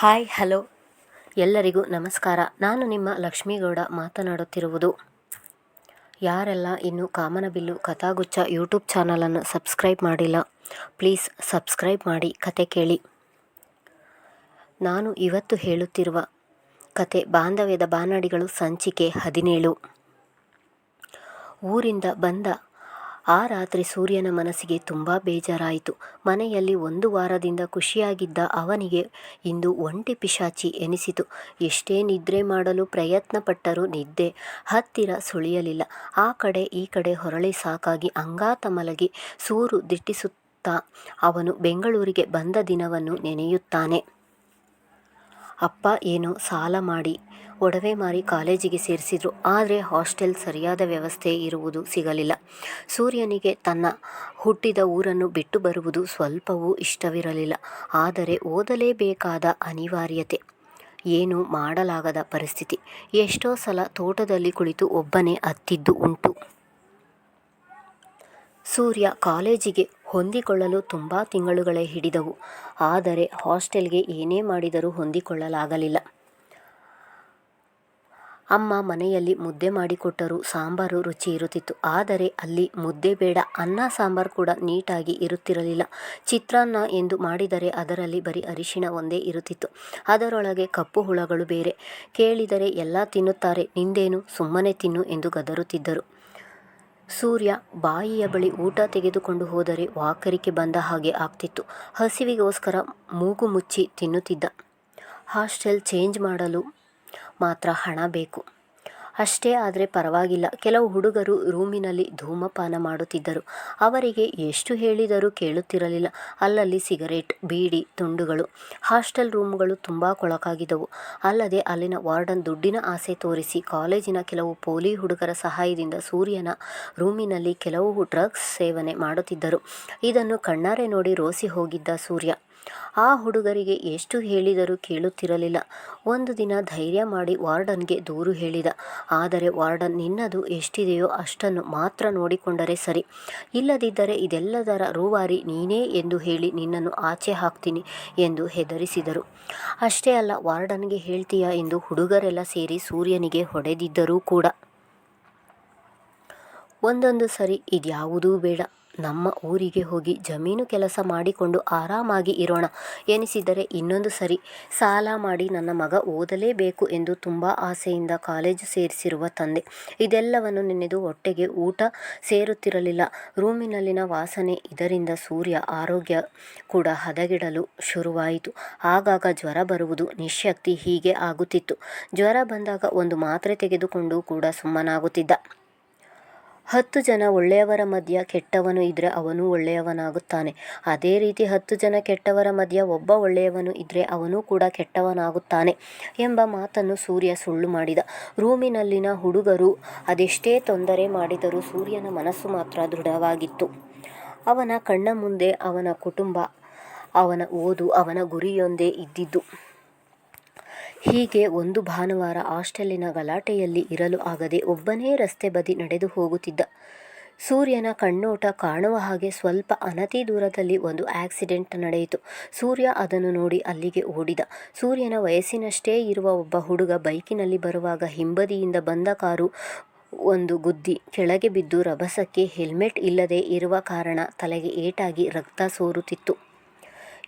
Hi, hello. ಎಲ್ಲರಿಗೂ ನಮಸ್ಕಾರ. ನಾನು ನಿಮ್ಮ ಲಕ್ಷ್ಮೀಗೌಡ ಮಾತನಾಡುತ್ತಿರುವುದು. ಯಾರೆಲ್ಲ ಇನ್ನೂ ಕಾಮನಬಿಲ್ಲು ಕಥಾಗುಚ್ಛ ಯೂಟ್ಯೂಬ್ ಚಾನಲನ್ನು ಸಬ್ಸ್ಕ್ರೈಬ್ ಮಾಡಿಲ್ಲ, ಪ್ಲೀಸ್ ಸಬ್ಸ್ಕ್ರೈಬ್ ಮಾಡಿ ಕತೆ ಕೇಳಿ. ನಾನು ಇವತ್ತು ಹೇಳುತ್ತಿರುವ ಕತೆ ಬಾಂಧವ್ಯದ ಬಾನಾಡಿಗಳು ಸಂಚಿಕೆ ಹದಿನೇಳು. ಊರಿಂದ ಬಂದ ಆ ರಾತ್ರಿ ಸೂರ್ಯನ ಮನಸ್ಸಿಗೆ ತುಂಬ ಬೇಜಾರಾಯಿತು. ಮನೆಯಲ್ಲಿ ಒಂದು ವಾರದಿಂದ ಖುಷಿಯಾಗಿದ್ದ ಅವನಿಗೆ ಇಂದು ಒಂಟಿ ಪಿಶಾಚಿ ಎನಿಸಿತು. ಎಷ್ಟೇ ನಿದ್ರೆ ಮಾಡಲು ಪ್ರಯತ್ನಪಟ್ಟರೂ ನಿದ್ದೆ ಹತ್ತಿರ ಸುಳಿಯಲಿಲ್ಲ. ಆ ಕಡೆ ಈ ಕಡೆ ಹೊರಳಿ ಸಾಕಾಗಿ ಅಂಗಾತ ಮಲಗಿ ಸೂರು ದಿಟ್ಟಿಸುತ್ತಾ ಅವನು ಬೆಂಗಳೂರಿಗೆ ಬಂದ ದಿನವನ್ನು ನೆನೆಯುತ್ತಾನೆ. ಅಪ್ಪ, ಏನು ಸಾಲ ಮಾಡಿ. ಒಡವೆ ಮಾರಿ ಕಾಲೇಜಿಗೆ ಸೇರಿಸಿದ್ರು. ಆದರೆ ಹಾಸ್ಟೆಲ್ ಸರಿಯಾದ ವ್ಯವಸ್ಥೆ ಇರುವುದು ಸಿಗಲಿಲ್ಲ. ಸೂರ್ಯನಿಗೆ ತನ್ನ ಹುಟ್ಟಿದ ಊರನ್ನು ಬಿಟ್ಟು ಬರುವುದು ಸ್ವಲ್ಪವೂ ಇಷ್ಟವಿರಲಿಲ್ಲ. ಆದರೆ ಓದಲೇಬೇಕಾದ ಅನಿವಾರ್ಯತೆ. ಏನು ಮಾಡಲಾಗದ ಪರಿಸ್ಥಿತಿ. ಎಷ್ಟೋ ಸಲ ತೋಟದಲ್ಲಿ ಕುಳಿತು ಒಬ್ಬನೇ ಅತ್ತಿದ್ದು ಉಂಟು. ಸೂರ್ಯ ಕಾಲೇಜಿಗೆ ಹೊಂದಿಕೊಳ್ಳಲು ತುಂಬ ತಿಂಗಳುಗಳೇ ಹಿಡಿದವು. ಆದರೆ ಹಾಸ್ಟೆಲ್ಗೆ ಏನೇ ಮಾಡಿದರೂ ಹೊಂದಿಕೊಳ್ಳಲಾಗಲಿಲ್ಲ. ಅಮ್ಮ ಮನೆಯಲ್ಲಿ ಮುದ್ದೆ ಮಾಡಿಕೊಟ್ಟರೂ ಸಾಂಬಾರು ರುಚಿ ಇರುತ್ತಿತ್ತು. ಆದರೆ ಅಲ್ಲಿ ಮುದ್ದೆ ಬೇಡ, ಅನ್ನ ಸಾಂಬಾರು ಕೂಡ ನೀಟಾಗಿ ಇರುತ್ತಿರಲಿಲ್ಲ. ಚಿತ್ರಾನ್ನ ಎಂದು ಮಾಡಿದರೆ ಅದರಲ್ಲಿ ಬರೀ ಅರಿಶಿಣ ಒಂದೇ ಇರುತ್ತಿತ್ತು. ಅದರೊಳಗೆ ಕಪ್ಪು ಹುಳಗಳು ಬೇರೆ. ಕೇಳಿದರೆ ಎಲ್ಲ ತಿನ್ನುತ್ತಾರೆ, ನಿಂದೇನು? ಸುಮ್ಮನೆ ತಿನ್ನು ಎಂದು ಗದರುತ್ತಿದ್ದರು. ಸೂರ್ಯ ಬಾಯಿಯ ಬಳಿ ಊಟ ತೆಗೆದುಕೊಂಡು ಹೋದರೆ ವಾಕರಿಕೆ ಬಂದ ಹಾಗೆ ಆಗ್ತಿತ್ತು. ಹಸಿವಿಗೋಸ್ಕರ ಮೂಗು ಮುಚ್ಚಿ ತಿನ್ನುತ್ತಿದ್ದ. ಹಾಸ್ಟೆಲ್ ಚೇಂಜ್ ಮಾಡಲು ಮಾತ್ರ ಹಣ ಬೇಕು. ಅಷ್ಟೇ ಆದರೆ ಪರವಾಗಿಲ್ಲ. ಕೆಲವು ಹುಡುಗರು ರೂಮಿನಲ್ಲಿ ಧೂಮಪಾನ ಮಾಡುತ್ತಿದ್ದರು. ಅವರಿಗೆ ಎಷ್ಟು ಹೇಳಿದರೂ ಕೇಳುತ್ತಿರಲಿಲ್ಲ. ಅಲ್ಲಲ್ಲಿ ಸಿಗರೇಟ್, ಬೀಡಿ, ತುಂಡುಗಳು, ಹಾಸ್ಟೆಲ್ ರೂಮ್ಗಳು ತುಂಬ ಕೊಳಕಾಗಿದ್ದವು. ಅಲ್ಲದೆ ಅಲ್ಲಿನ ವಾರ್ಡನ್ ದುಡ್ಡಿನ ಆಸೆ ತೋರಿಸಿ ಕಾಲೇಜಿನ ಕೆಲವು ಪೋಲಿ ಹುಡುಗರ ಸಹಾಯದಿಂದ ಸೂರ್ಯನ ರೂಮಿನಲ್ಲಿ ಕೆಲವು ಡ್ರಗ್ಸ್ ಸೇವನೆ ಮಾಡುತ್ತಿದ್ದರು. ಇದನ್ನು ಕಣ್ಣಾರೆ ನೋಡಿ ರೋಸಿ ಹೋಗಿದ್ದ ಸೂರ್ಯ. ಆ ಹುಡುಗರಿಗೆ ಎಷ್ಟು ಹೇಳಿದರೂ ಕೇಳುತ್ತಿರಲಿಲ್ಲ. ಒಂದು ದಿನ ಧೈರ್ಯ ಮಾಡಿ ವಾರ್ಡನ್ಗೆ ದೂರು ಹೇಳಿದ. ಆದರೆ ವಾರ್ಡನ್, ನಿನ್ನದು ಎಷ್ಟಿದೆಯೋ ಅಷ್ಟನ್ನು ಮಾತ್ರ ನೋಡಿಕೊಂಡರೆ ಸರಿ. ಇಲ್ಲದಿದ್ದರೆ ಇದೆಲ್ಲದರ ರೂವಾರಿ ನೀನೇ ಎಂದು ಹೇಳಿ ನಿನ್ನನ್ನು ಆಚೆ ಹಾಕ್ತೀನಿ ಎಂದು ಹೆದರಿಸಿದರು. ಅಷ್ಟೇ ಅಲ್ಲ, ವಾರ್ಡನ್ಗೆ ಹೇಳ್ತೀಯಾ ಎಂದು ಹುಡುಗರೆಲ್ಲ ಸೇರಿ ಸೂರ್ಯನಿಗೆ ಹೊಡೆದಿದ್ದರೂ ಕೂಡ. ಒಂದೊಂದು ಸರಿ ಇದ್ಯಾವುದೂ ಬೇಡ. ನಮ್ಮ ಊರಿಗೆ ಹೋಗಿ ಜಮೀನು ಕೆಲಸ ಮಾಡಿಕೊಂಡು ಆರಾಮಾಗಿ ಇರೋಣ ಎನಿಸಿದರೆ ಇನ್ನೊಂದು ಸರಿ. ಸಾಲ ಮಾಡಿ ನನ್ನ ಮಗ ಓದಲೇಬೇಕು ಎಂದು ತುಂಬ ಆಸೆಯಿಂದ ಕಾಲೇಜು ಸೇರಿಸಿರುವ ತಂದೆ. ಇದೆಲ್ಲವನ್ನು ನೆನೆದು ಹೊಟ್ಟೆಗೆ ಊಟ ಸೇರುತ್ತಿರಲಿಲ್ಲ. ರೂಮಿನಲ್ಲಿನ ವಾಸನೆ, ಇದರಿಂದ ಸೂರ್ಯ ಆರೋಗ್ಯ ಕೂಡ ಹದಗಿಡಲು ಶುರುವಾಯಿತು. ಆಗಾಗ ಜ್ವರ ಬರುವುದು ನಿಶಕ್ತಿ ಹೀಗೆ ಆಗುತ್ತಿತ್ತು. ಜ್ವರ ಬಂದಾಗ ಒಂದು ಮಾತ್ರೆ ತೆಗೆದುಕೊಂಡು ಕೂಡ ಸುಮ್ಮನಾಗುತ್ತಿದ್ದ. ಹತ್ತು ಜನ ಒಳ್ಳೆಯವರ ಮಧ್ಯ ಕೆಟ್ಟವನು ಇದ್ದರೆ ಅವನು ಒಳ್ಳೆಯವನಾಗುತ್ತಾನೆ. ಅದೇ ರೀತಿ ಹತ್ತು ಜನ ಕೆಟ್ಟವರ ಮಧ್ಯ ಒಬ್ಬ ಒಳ್ಳೆಯವನು ಇದ್ದರೆ ಅವನು ಕೂಡ ಕೆಟ್ಟವನಾಗುತ್ತಾನೆ ಎಂಬ ಮಾತನ್ನು ಸೂರ್ಯ ಸುಳ್ಳು ಮಾಡಿದ. ರೂಮಿನಲ್ಲಿನ ಹುಡುಗರು ಅದೆಷ್ಟೇ ತೊಂದರೆ ಮಾಡಿದರೂ ಸೂರ್ಯನ ಮನಸ್ಸು ಮಾತ್ರ ದೃಢವಾಗಿತ್ತು. ಅವನ ಕಣ್ಣ ಮುಂದೆ ಅವನ ಕುಟುಂಬ, ಅವನ ಓದು, ಅವನ ಗುರಿಯೊಂದೇ ಇದ್ದಿದ್ದು. ಹೀಗೆ ಒಂದು ಭಾನುವಾರ ಹಾಸ್ಟೆಲ್ಲಿನ ಗಲಾಟೆಯಲ್ಲಿ ಇರಲು ಆಗದೆ ಒಬ್ಬನೇ ರಸ್ತೆ ಬದಿ ನಡೆದು ಹೋಗುತ್ತಿದ್ದ. ಸೂರ್ಯನ ಕಣ್ಣೋಟ ಕಾಣುವ ಹಾಗೆ ಸ್ವಲ್ಪ ಅನತಿ ದೂರದಲ್ಲಿ ಒಂದು ಆಕ್ಸಿಡೆಂಟ್ ನಡೆಯಿತು. ಸೂರ್ಯ ಅದನ್ನು ನೋಡಿ ಅಲ್ಲಿಗೆ ಓಡಿದ. ಸೂರ್ಯನ ವಯಸ್ಸಿನಷ್ಟೇ ಇರುವ ಒಬ್ಬ ಹುಡುಗ ಬೈಕಿನಲ್ಲಿ ಬರುವಾಗ ಹಿಂಬದಿಯಿಂದ ಬಂದ ಕಾರು ಒಂದು ಗುದ್ದಿ ಕೆಳಗೆ ಬಿದ್ದು ರಭಸಕ್ಕೆ ಹೆಲ್ಮೆಟ್ ಇಲ್ಲದೆ ಇರುವ ಕಾರಣ ತಲೆಗೆ ಏಟಾಗಿ ರಕ್ತ ಸೋರುತ್ತಿತ್ತು.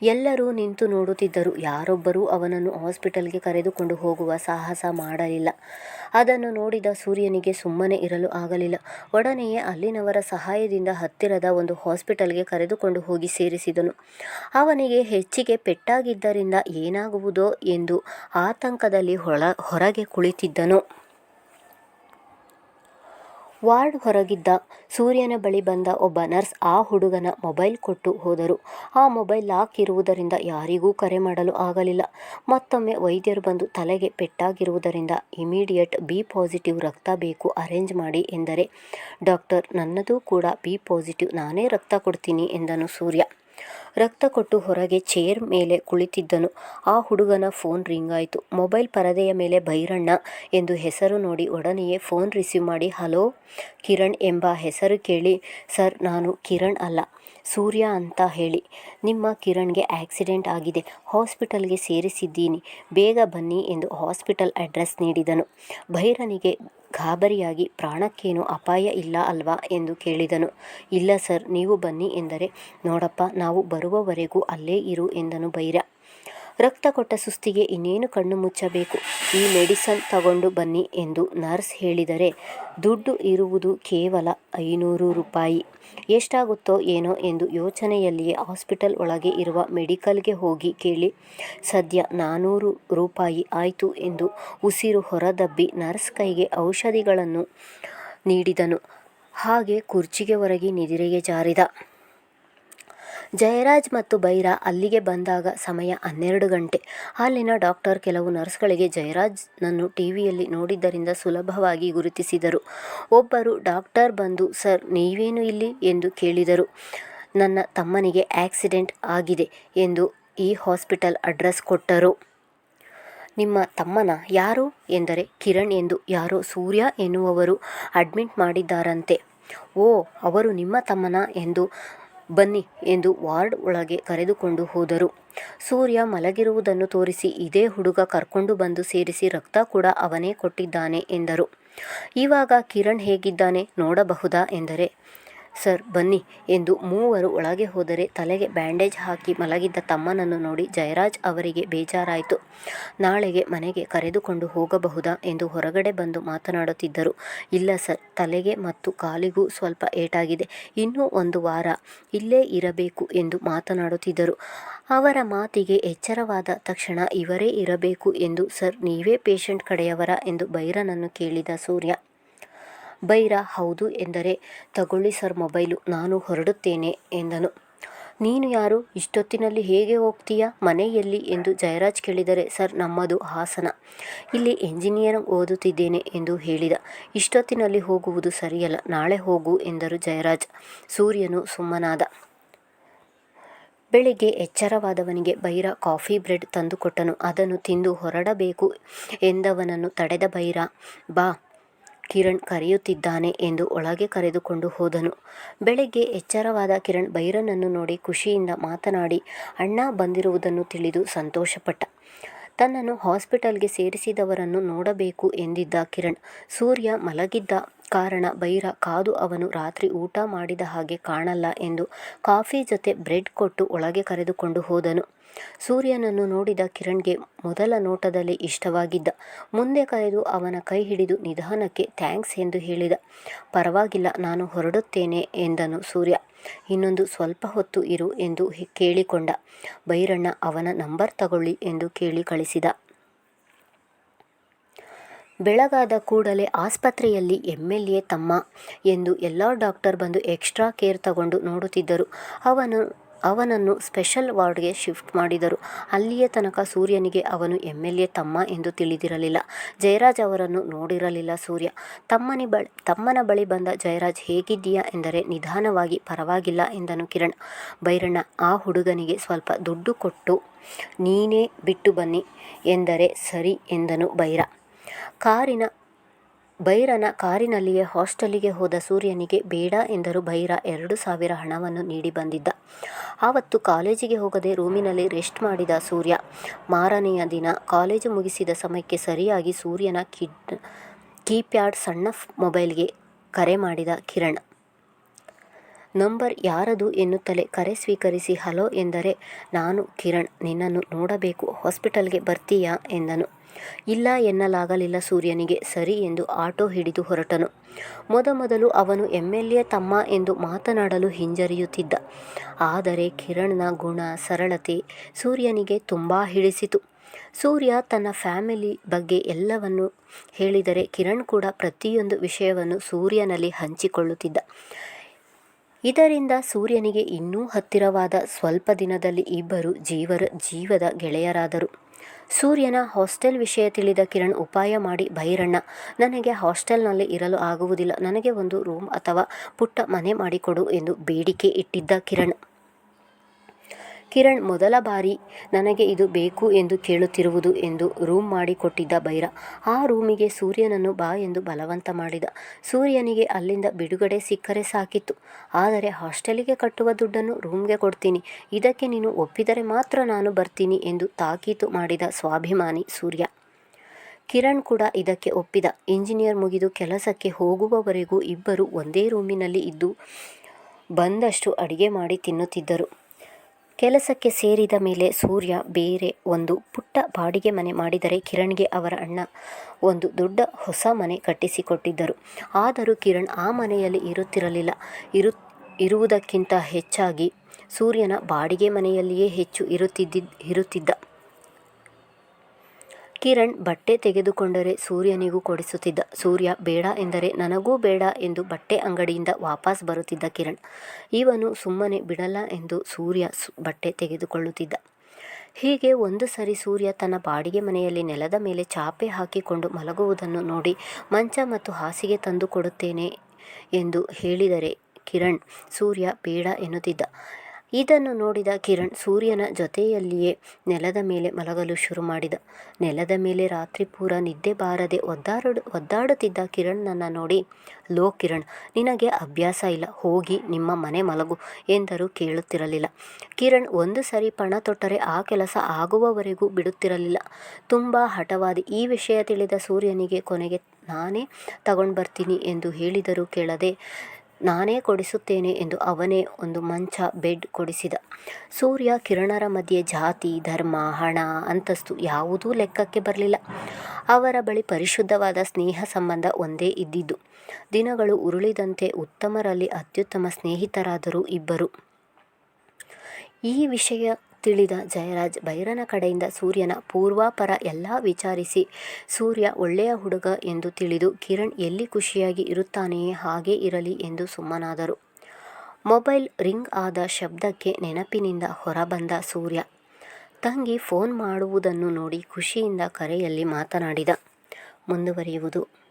ಎಲ್ಲರೂ ನಿಂತು ನೋಡುತ್ತಿದ್ದರು. ಯಾರೊಬ್ಬರೂ ಅವನನ್ನು ಹಾಸ್ಪಿಟಲ್ಗೆ ಕರೆದುಕೊಂಡು ಹೋಗುವ ಸಾಹಸ ಮಾಡಲಿಲ್ಲ. ಅದನ್ನು ನೋಡಿದ ಸೂರ್ಯನಿಗೆ ಸುಮ್ಮನೆ ಇರಲು ಆಗಲಿಲ್ಲ. ಒಡನೆಯೇ ಅಲ್ಲಿನವರ ಸಹಾಯದಿಂದ ಹತ್ತಿರದ ಒಂದು ಹಾಸ್ಪಿಟಲ್ಗೆ ಕರೆದುಕೊಂಡು ಹೋಗಿ ಸೇರಿಸಿದನು. ಅವನಿಗೆ ಹೆಚ್ಚಿಗೆ ಪೆಟ್ಟಾಗಿದ್ದರಿಂದ ಏನಾಗುವುದೋ ಎಂದು ಆತಂಕದಲ್ಲಿ ಹೊಳ, ಹೊರಗೆ ಕುಳಿತಿದ್ದನು. ವಾರ್ಡ್ ಹೊರಗಿದ್ದ ಸೂರ್ಯನ ಬಳಿ ಬಂದ ಒಬ್ಬ ನರ್ಸ್ ಆ ಹುಡುಗನ ಮೊಬೈಲ್ ಕೊಟ್ಟು ಹೋದರು. ಆ ಮೊಬೈಲ್ ಲಾಕ್ ಇರುವುದರಿಂದ ಯಾರಿಗೂ ಕರೆ ಮಾಡಲು ಆಗಲಿಲ್ಲ. ಮತ್ತೊಮ್ಮೆ ವೈದ್ಯರು ಬಂದು ತಲೆಗೆ ಪೆಟ್ಟಾಗಿರುವುದರಿಂದ ಇಮಿಡಿಯೇಟ್ ಬಿ ಪಾಸಿಟಿವ್ ರಕ್ತ ಬೇಕು ಅರೇಂಜ್ ಮಾಡಿ ಎಂದರೆ, ಡಾಕ್ಟರ್ ನನ್ನದು ಕೂಡ ಬಿ ಪಾಸಿಟಿವ್, ನಾನೇ ರಕ್ತ ಕೊಡ್ತೀನಿ ಎಂದನು ಸೂರ್ಯ. ರಕ್ತ ಕೊಟ್ಟು ಹೊರಗೆ ಚೇರ್ ಮೇಲೆ ಕುಳಿತಿದ್ದನು. ಆ ಹುಡುಗನ ಫೋನ್ ರಿಂಗ್ ಆಯಿತು. ಮೊಬೈಲ್ ಪರದೆಯ ಮೇಲೆ ಭೈರಣ್ಣ ಎಂದು ಹೆಸರು ನೋಡಿ ಒಡನೆಯೇ ಫೋನ್ ರಿಸೀವ್ ಮಾಡಿ, ಹಲೋ, ಕಿರಣ್ ಎಂಬ ಹೆಸರು ಕೇಳಿ, ಸರ್, ನಾನು ಕಿರಣ್ ಅಲ್ಲ, ಸೂರ್ಯ ಅಂತ ಹೇಳಿ. ನಿಮ್ಮ ಕಿರಣ್ಗೆ ಆಕ್ಸಿಡೆಂಟ್ ಆಗಿದೆ. ಹಾಸ್ಪಿಟಲ್ಗೆ ಸೇರಿಸಿದ್ದೀನಿ. ಬೇಗ ಬನ್ನಿ ಎಂದು ಹಾಸ್ಪಿಟಲ್ ಅಡ್ರೆಸ್ ನೀಡಿದನು. ಭೈರನಿಗೆ ಗಾಬರಿಯಾಗಿ ಪ್ರಾಣಕ್ಕೇನು ಅಪಾಯ ಇಲ್ಲ ಅಲ್ವಾ ಎಂದು ಕೇಳಿದನು. ಇಲ್ಲ ಸರ್, ನೀವು ಬನ್ನಿ ಎಂದರೆ, ನೋಡಪ್ಪ, ನಾವು ಬರುವವರೆಗೂ ಅಲ್ಲೇ ಇರು ಎಂದನು ಭೈರ. ರಕ್ತ ಕೊಟ್ಟ ಸುಸ್ತಿಗೆ ಇನ್ನೇನು ಕಣ್ಣು ಮುಚ್ಚಬೇಕು? ಈ ಮೆಡಿಸನ್ ತಗೊಂಡು ಬನ್ನಿ ಎಂದು ನರ್ಸ್ ಹೇಳಿದರೆ, ದುಡ್ಡು ಇರುವುದು ಕೇವಲ ಐನೂರು ರೂಪಾಯಿ. ಎಷ್ಟಾಗುತ್ತೋ ಏನೋ ಎಂದು ಯೋಚನೆಯಲ್ಲಿಯೇ ಹಾಸ್ಪಿಟಲ್ ಒಳಗೆ ಇರುವ ಮೆಡಿಕಲ್ಗೆ ಹೋಗಿ ಕೇಳಿ, ಸದ್ಯ ನಾನ್ನೂರು ರೂಪಾಯಿ ಆಯಿತು ಎಂದು ಉಸಿರು ಹೊರದಬ್ಬಿ ನರ್ಸ್ ಕೈಗೆ ಔಷಧಿಗಳನ್ನು ನೀಡಿದನು. ಹಾಗೆ ಕುರ್ಚಿಗೆ ಹೊರಗೆ ನಿದಿರೆಗೆ ಜಾರಿದ. ಜಯರಾಜ್ ಮತ್ತು ಬೈರ ಅಲ್ಲಿಗೆ ಬಂದಾಗ ಸಮಯ ಹನ್ನೆರಡು ಗಂಟೆ. ಅಲ್ಲಿನ ಡಾಕ್ಟರ್ ಕೆಲವು ನರ್ಸ್ಗಳಿಗೆ ಜಯರಾಜ್ನನ್ನು ಟಿವಿಯಲ್ಲಿ ನೋಡಿದ್ದರಿಂದ ಸುಲಭವಾಗಿ ಗುರುತಿಸಿದರು. ಒಬ್ಬರು ಡಾಕ್ಟರ್ ಬಂದು, ಸರ್, ನೀವೇನು ಇಲ್ಲಿ? ಎಂದು ಕೇಳಿದರು. ನನ್ನ ತಮ್ಮನಿಗೆ ಆಕ್ಸಿಡೆಂಟ್ ಆಗಿದೆ ಎಂದು ಈ ಹಾಸ್ಪಿಟಲ್ ಅಡ್ರೆಸ್ ಕೊಟ್ಟರು. ನಿಮ್ಮ ತಮ್ಮನ ಯಾರು? ಎಂದರೆ ಕಿರಣ್ ಎಂದು ಯಾರೋ ಸೂರ್ಯ ಎನ್ನುವವರು ಅಡ್ಮಿಟ್ ಮಾಡಿದ್ದಾರಂತೆ. ಓ, ಅವರು ನಿಮ್ಮ ತಮ್ಮನ? ಎಂದು ಬನ್ನಿ ಎಂದು ವಾರ್ಡ್ ಒಳಗೆ ಕರೆದುಕೊಂಡು ಹೋದರು. ಸೂರ್ಯ ಮಲಗಿರುವುದನ್ನು ತೋರಿಸಿ ಇದೇ ಹುಡುಗ ಕರ್ಕೊಂಡು ಬಂದು ಸೇರಿಸಿ ರಕ್ತ ಕೂಡ ಅವನೇ ಕೊಟ್ಟಿದ್ದಾನೆ ಎಂದರು. ಇವಾಗ ಕಿರಣ್ ಹೇಗಿದ್ದಾನೆ ನೋಡಬಹುದಾ ಎಂದರೆ ಸರ್, ಬನ್ನಿ. ಎಂದು ಮೂವರು ಒಳಗೆ ಹೋದರೆ ತಲೆಗೆ ಬ್ಯಾಂಡೇಜ್ ಹಾಕಿ ಮಲಗಿದ್ದ ತಮ್ಮನನ್ನು ನೋಡಿ ಜಯರಾಜ್ ಅವರಿಗೆ ಬೇಜಾರಾಯಿತು. ನಾಳೆಗೆ ಮನೆಗೆ ಕರೆದುಕೊಂಡು ಹೋಗಬಹುದಾ ಎಂದು ಹೊರಗಡೆ ಬಂದು ಮಾತನಾಡುತ್ತಿದ್ದರು. ಇಲ್ಲ ಸರ್, ತಲೆಗೆ ಮತ್ತು ಕಾಲಿಗೂ ಸ್ವಲ್ಪ ಏಟಾಗಿದೆ. ಇನ್ನೂ ಒಂದು ವಾರ ಇಲ್ಲೇ ಇರಬೇಕು ಎಂದು ಮಾತನಾಡುತ್ತಿದ್ದರು. ಅವರ ಮಾತಿಗೆ ಎಚ್ಚರವಾದ ತಕ್ಷಣ ಇವರೇ ಇರಬೇಕು ಎಂದು ಸರ್, ನೀವೇ ಪೇಷಂಟ್ ಕಡೆಯವರ ಎಂದು ಬೈರನನ್ನು ಕೇಳಿದ ಸೂರ್ಯ. ಬೈರ, ಹೌದು ಎಂದರೆ, ತಗೊಳ್ಳಿ ಸರ್ ಮೊಬೈಲು, ನಾನು ಹೊರಡುತ್ತೇನೆ ಎಂದನು. ನೀನು ಯಾರು? ಇಷ್ಟೊತ್ತಿನಲ್ಲಿ ಹೇಗೆ ಹೋಗ್ತೀಯಾ? ಮನೆಯಲ್ಲಿ ಎಂದು ಜಯರಾಜ್ ಕೇಳಿದರೆ, ಸರ್ ನಮ್ಮದು ಹಾಸನ. ಇಲ್ಲಿ ಎಂಜಿನಿಯರಿಂಗ್ ಓದುತ್ತಿದ್ದೇನೆ ಎಂದು ಹೇಳಿದ. ಇಷ್ಟೊತ್ತಿನಲ್ಲಿ ಹೋಗುವುದು ಸರಿಯಲ್ಲ, ನಾಳೆ ಹೋಗು ಎಂದರು ಜಯರಾಜ್. ಸೂರ್ಯನು ಸುಮ್ಮನಾದ. ಬೆಳಿಗ್ಗೆ ಎಚ್ಚರವಾದವನಿಗೆ ಬೈರ ಕಾಫಿ ಬ್ರೆಡ್ ತಂದುಕೊಟ್ಟನು. ಅದನ್ನು ತಿಂದು ಹೊರಡಬೇಕು ಎಂದವನನ್ನು ತಡೆದ ಬೈರ, ಬಾ ಕಿರಣ್ ಕರೆಯುತ್ತಿದ್ದಾನೆ ಎಂದು ಒಳಗೆ ಕರೆದುಕೊಂಡು ಹೋದನು. ಬೆಳಗ್ಗೆ ಎಚ್ಚರವಾದ ಕಿರಣ್ ಬೈರನನ್ನು ನೋಡಿ ಖುಷಿಯಿಂದ ಮಾತನಾಡಿ, ಅಣ್ಣ ಬಂದಿರುವುದನ್ನು ತಿಳಿದು ಸಂತೋಷಪಟ್ಟ. ತನ್ನನ್ನು ಹಾಸ್ಪಿಟಲ್ಗೆ ಸೇರಿಸಿದವರನ್ನು ನೋಡಬೇಕು ಎಂದಿದ್ದ ಕಿರಣ್, ಸೂರ್ಯ ಮಲಗಿದ್ದ ಕಾರಣ ಬೈರ ಕಾದು ಅವನು ರಾತ್ರಿ ಊಟ ಮಾಡಿದ ಹಾಗೆ ಕಾಣಲ್ಲ ಎಂದು ಕಾಫಿ ಜೊತೆ ಬ್ರೆಡ್ ಕೊಟ್ಟು ಒಳಗೆ ಕರೆದುಕೊಂಡು ಹೋದನು. ಸೂರ್ಯನನ್ನು ನೋಡಿದ ಕಿರಣ್ಗೆ ಮೊದಲ ನೋಟದಲ್ಲಿ ಇಷ್ಟವಾಗಿದ್ದ. ಮುಂದೆ ಕರೆದು ಅವನ ಕೈ ಹಿಡಿದು ನಿಧಾನಕ್ಕೆ ಥ್ಯಾಂಕ್ಸ್ ಎಂದು ಹೇಳಿದ. ಪರವಾಗಿಲ್ಲ, ನಾನು ಹೊರಡುತ್ತೇನೆ ಎಂದನು ಸೂರ್ಯ. ಇನ್ನೊಂದು ಸ್ವಲ್ಪ ಹೊತ್ತು ಇರು ಎಂದು ಕೇಳಿಕೊಂಡ. ಬೈರಣ್ಣ, ಅವನ ನಂಬರ್ ತಗೊಳ್ಳಿ ಎಂದು ಕೇಳಿ ಕಳಿಸಿದ. ಬೆಳಗಾದ ಕೂಡಲೇ ಆಸ್ಪತ್ರೆಯಲ್ಲಿ ಎಂ ಎಲ್ ಎ ತಮ್ಮ ಎಂದು ಎಲ್ಲ ಡಾಕ್ಟರ್ ಬಂದು ಎಕ್ಸ್ಟ್ರಾ ಕೇರ್ ತಗೊಂಡು ನೋಡುತ್ತಿದ್ದರು. ಅವನು ಅವನನ್ನು ಸ್ಪೆಷಲ್ ವಾರ್ಡ್ಗೆ ಶಿಫ್ಟ್ ಮಾಡಿದರು. ಅಲ್ಲಿಯ ತನಕ ಸೂರ್ಯನಿಗೆ ಅವನು ಎಂ ಎಲ್ ಎ ತಮ್ಮ ಎಂದು ತಿಳಿದಿರಲಿಲ್ಲ. ಜಯರಾಜ್ ಅವರನ್ನು ನೋಡಿರಲಿಲ್ಲ ಸೂರ್ಯ. ತಮ್ಮನಿ ಬಳಿ, ತಮ್ಮನ ಬಳಿ ಬಂದ ಜಯರಾಜ್ ಹೇಗಿದ್ದೀಯಾ ಎಂದರೆ ನಿಧಾನವಾಗಿ ಪರವಾಗಿಲ್ಲ ಎಂದನು ಕಿರಣ್. ಬೈರಣ್ಣ, ಆ ಹುಡುಗನಿಗೆ ಸ್ವಲ್ಪ ದುಡ್ಡು ಕೊಟ್ಟು ನೀನೇ ಬಿಟ್ಟು ಬನ್ನಿ ಎಂದರೆ ಸರಿ ಎಂದನು ಬೈರ. ಕಾರಿನ ಭೈರನ ಕಾರಿನಲ್ಲಿಯೇ ಹಾಸ್ಟೆಲಿಗೆ ಹೋದ ಸೂರ್ಯನಿಗೆ ಬೇಡ ಎಂದರು ಭೈರ ಎರಡು ಸಾವಿರ ಹಣವನ್ನು ನೀಡಿ ಬಂದಿದ್ದ. ಆವತ್ತು ಕಾಲೇಜಿಗೆ ಹೋಗದೆ ರೂಮಿನಲ್ಲಿ ರೆಸ್ಟ್ ಮಾಡಿದ ಸೂರ್ಯ. ಮಾರನೆಯ ದಿನ ಕಾಲೇಜು ಮುಗಿಸಿದ ಸಮಯಕ್ಕೆ ಸರಿಯಾಗಿ ಸೂರ್ಯನ ಕಿಡ್, ಕೀಪ್ಯಾಡ್ ಸಣ್ಣ ಮೊಬೈಲ್ಗೆ ಕರೆ ಮಾಡಿದ ಕಿರಣ್. ನಂಬರ್ ಯಾರದು ಎನ್ನುತ್ತಲೇ ಕರೆ ಸ್ವೀಕರಿಸಿ ಹಲೋ ಎಂದರೆ ನಾನು ಕಿರಣ್, ನಿನ್ನನ್ನು ನೋಡಬೇಕು, ಹಾಸ್ಪಿಟಲ್ಗೆ ಬರ್ತೀಯಾ ಎಂದನು. ಇಲ್ಲ ಎನ್ನಲಾಗಲಿಲ್ಲ ಸೂರ್ಯನಿಗೆ, ಸರಿ ಎಂದು ಆಟೋ ಹಿಡಿದು ಹೊರಟನು. ಮೊದಮೊದಲು ಅವನು ಎಂ ಎಲ್ ಎ ತಮ್ಮ ಎಂದು ಮಾತನಾಡಲು ಹಿಂಜರಿಯುತ್ತಿದ್ದ. ಆದರೆ ಕಿರಣ್ನ ಗುಣ, ಸರಳತೆ ಸೂರ್ಯನಿಗೆ ತುಂಬ ಹಿಡಿಸಿತು. ಸೂರ್ಯ ತನ್ನ ಫ್ಯಾಮಿಲಿ ಬಗ್ಗೆ ಎಲ್ಲವನ್ನು ಹೇಳಿದರೆ ಕಿರಣ್ ಕೂಡ ಪ್ರತಿಯೊಂದು ವಿಷಯವನ್ನು ಸೂರ್ಯನಲ್ಲಿ ಹಂಚಿಕೊಳ್ಳುತ್ತಿದ್ದ. ಇದರಿಂದ ಸೂರ್ಯನಿಗೆ ಇನ್ನೂ ಹತ್ತಿರವಾದ ಸ್ವಲ್ಪ ದಿನದಲ್ಲಿ ಇಬ್ಬರು ಜೀವರ ಜೀವದ ಗೆಳೆಯರಾದರು. ಸೂರ್ಯನ ಹಾಸ್ಟೆಲ್ ವಿಷಯ ತಿಳಿದ ಕಿರಣ್ ಉಪಾಯ ಮಾಡಿ, ಭೈರಣ್ಣ, ನನಗೆ ಹಾಸ್ಟೆಲ್ನಲ್ಲಿ ಇರಲು ಆಗುವುದಿಲ್ಲ. ನನಗೆ ಒಂದು ರೂಮ್ ಅಥವಾ ಪುಟ್ಟ ಮನೆ ಮಾಡಿಕೊಡು ಎಂದು ಬೇಡಿಕೆ ಇಟ್ಟಿದ್ದ ಕಿರಣ್. ಕಿರಣ್ ಮೊದಲ ಬಾರಿ ನನಗೆ ಇದು ಬೇಕು ಎಂದು ಕೇಳುತ್ತಿರುವುದು ಎಂದು ರೂಮ್ ಮಾಡಿಕೊಟ್ಟಿದ್ದ ಬೈರ. ಆ ರೂಮಿಗೆ ಸೂರ್ಯನನ್ನು ಬಾ ಎಂದು ಬಲವಂತ ಮಾಡಿದ. ಸೂರ್ಯನಿಗೆ ಅಲ್ಲಿಂದ ಬಿಡುಗಡೆ ಸಿಕ್ಕರೆ ಸಾಕಿತ್ತು. ಆದರೆ ಹಾಸ್ಟೆಲಿಗೆ ಕಟ್ಟುವ ದುಡ್ಡನ್ನು ರೂಮ್ಗೆ ಕೊಡ್ತೀನಿ. ಇದಕ್ಕೆ ನೀನು ಒಪ್ಪಿದರೆ ಮಾತ್ರ ನಾನು ಬರ್ತೀನಿ ಎಂದು ತಾಕೀತು ಮಾಡಿದ ಸ್ವಾಭಿಮಾನಿ ಸೂರ್ಯ. ಕಿರಣ್ ಕೂಡ ಇದಕ್ಕೆ ಒಪ್ಪಿದ. ಇಂಜಿನಿಯರ್ ಮುಗಿದು ಕೆಲಸಕ್ಕೆ ಹೋಗುವವರೆಗೂ ಇಬ್ಬರು ಒಂದೇ ರೂಮಿನಲ್ಲಿ ಇದ್ದು ಬಂದಷ್ಟು ಅಡಿಗೆ ಮಾಡಿ ತಿನ್ನುತ್ತಿದ್ದರು. ಕೆಲಸಕ್ಕೆ ಸೇರಿದ ಮೇಲೆ ಸೂರ್ಯ ಬೇರೆ ಒಂದು ಪುಟ್ಟ ಬಾಡಿಗೆ ಮನೆ ಮಾಡಿದರೆ ಕಿರಣ್ಗೆ ಅವರ ಅಣ್ಣ ಒಂದು ದೊಡ್ಡ ಹೊಸ ಮನೆ ಕಟ್ಟಿಸಿಕೊಟ್ಟಿದ್ದರು. ಆದರೂ ಕಿರಣ್ ಆ ಮನೆಯಲ್ಲಿ ಇರುತ್ತಿರಲಿಲ್ಲ. ಇರು, ಇರುವುದಕ್ಕಿಂತ ಹೆಚ್ಚಾಗಿ ಸೂರ್ಯನ ಬಾಡಿಗೆ ಮನೆಯಲ್ಲಿಯೇ ಹೆಚ್ಚು ಇರುತ್ತಿದ್ದ ಇರುತ್ತಿದ್ದ. ಕಿರಣ್ ಬಟ್ಟೆ ತೆಗೆದುಕೊಂಡರೆ ಸೂರ್ಯನಿಗೂ ಕೊಡಿಸುತ್ತಿದ್ದ. ಸೂರ್ಯ, ಬೇಡ ಎಂದರೆ ನನಗೂ ಬೇಡ ಎಂದು ಬಟ್ಟೆ ಅಂಗಡಿಯಿಂದ ವಾಪಸ್ ಬರುತ್ತಿದ್ದ ಕಿರಣ್. ಇವನು ಸುಮ್ಮನೆ ಬಿಡಲ್ಲ ಎಂದು ಸೂರ್ಯ ಬಟ್ಟೆ ತೆಗೆದುಕೊಳ್ಳುತ್ತಿದ್ದ. ಹೀಗೆ ಒಂದು ಸರಿ ಸೂರ್ಯ ತನ್ನ ಬಾಡಿಗೆ ಮನೆಯಲ್ಲಿ ನೆಲದ ಮೇಲೆ ಚಾಪೆ ಹಾಕಿಕೊಂಡು ಮಲಗುವುದನ್ನು ನೋಡಿ ಮಂಚ ಮತ್ತು ಹಾಸಿಗೆ ತಂದು ಕೊಡುತ್ತೇನೆ ಎಂದು ಹೇಳಿದರೆ ಕಿರಣ್, ಸೂರ್ಯ, ಬೇಡ ಎನ್ನುತ್ತಿದ್ದ. ಇದನ್ನು ನೋಡಿದ ಕಿರಣ್ ಸೂರ್ಯನ ಜೊತೆಯಲ್ಲಿಯೇ ನೆಲದ ಮೇಲೆ ಮಲಗಲು ಶುರು ಮಾಡಿದ. ನೆಲದ ಮೇಲೆ ರಾತ್ರಿ ಪೂರ ನಿದ್ದೆ ಬಾರದೆ ಒದ್ದಾಡು ಒದ್ದಾಡುತ್ತಿದ್ದ ಕಿರಣ್ನನ್ನು ನೋಡಿ, ಲೋ ಕಿರಣ್, ನಿನಗೆ ಅಭ್ಯಾಸ ಇಲ್ಲ, ಹೋಗಿ ನಿಮ್ಮ ಮನೆ ಮಲಗು ಎಂದರೂ ಕೇಳುತ್ತಿರಲಿಲ್ಲ. ಕಿರಣ್, ಒಂದು ಸರಿ ಪಣ ತೊಟ್ಟರೆ ಆ ಕೆಲಸ ಆಗುವವರೆಗೂ ಬಿಡುತ್ತಿರಲಿಲ್ಲ. ತುಂಬ ಹಠವಾದಿ, ಈ ವಿಷಯ ತಿಳಿದ ಸೂರ್ಯನಿಗೆ ಕೊನೆಗೆ ನಾನೇ ತಗೊಂಡು ಬರ್ತೀನಿ ಎಂದು ಹೇಳಿದರೂ ಕೇಳದೆ ನಾನೇ ಕೊಡಿಸುತ್ತೇನೆ ಎಂದು ಅವನೇ ಒಂದು ಮಂಚ ಬೆಡ್ ಕೊಡಿಸಿದ. ಸೂರ್ಯ ಕಿರಣರ ಮಧ್ಯೆ ಜಾತಿ, ಧರ್ಮ, ಹಣ, ಅಂತಸ್ತು ಯಾವುದೂ ಲೆಕ್ಕಕ್ಕೆ ಬರಲಿಲ್ಲ. ಅವರ ಬಳಿ ಪರಿಶುದ್ಧವಾದ ಸ್ನೇಹ ಸಂಬಂಧ ಒಂದೇ ಇದ್ದಿದ್ದು. ದಿನಗಳು ಉರುಳಿದಂತೆ ಉತ್ತಮರಲ್ಲಿ ಅತ್ಯುತ್ತಮ ಸ್ನೇಹಿತರಾದರು ಇಬ್ಬರು. ಈ ವಿಷಯ ತಿಳಿದ ಜಯರಾಜ್ ಭೈರನ ಕಡೆಯಿಂದ ಸೂರ್ಯನ ಪೂರ್ವಾಪರ ಎಲ್ಲ ವಿಚಾರಿಸಿ, ಸೂರ್ಯ ಒಳ್ಳೆಯ ಹುಡುಗ ಎಂದು ತಿಳಿದು ಕಿರಣ್ ಎಲ್ಲಿ ಖುಷಿಯಾಗಿ ಇರುತ್ತಾನೆಯೇ ಹಾಗೇ ಇರಲಿ ಎಂದು ಸುಮ್ಮನಾದರು. ಮೊಬೈಲ್ ರಿಂಗ್ ಆದ ಶಬ್ದಕ್ಕೆ ನೆನಪಿನಿಂದ ಹೊರಬಂದ ಸೂರ್ಯ, ತಂಗಿ ಫೋನ್ ಮಾಡುವುದನ್ನು ನೋಡಿ ಖುಷಿಯಿಂದ ಕರೆಯಲ್ಲಿ ಮಾತನಾಡಿದ. ಮುಂದುವರಿಯುವುದು.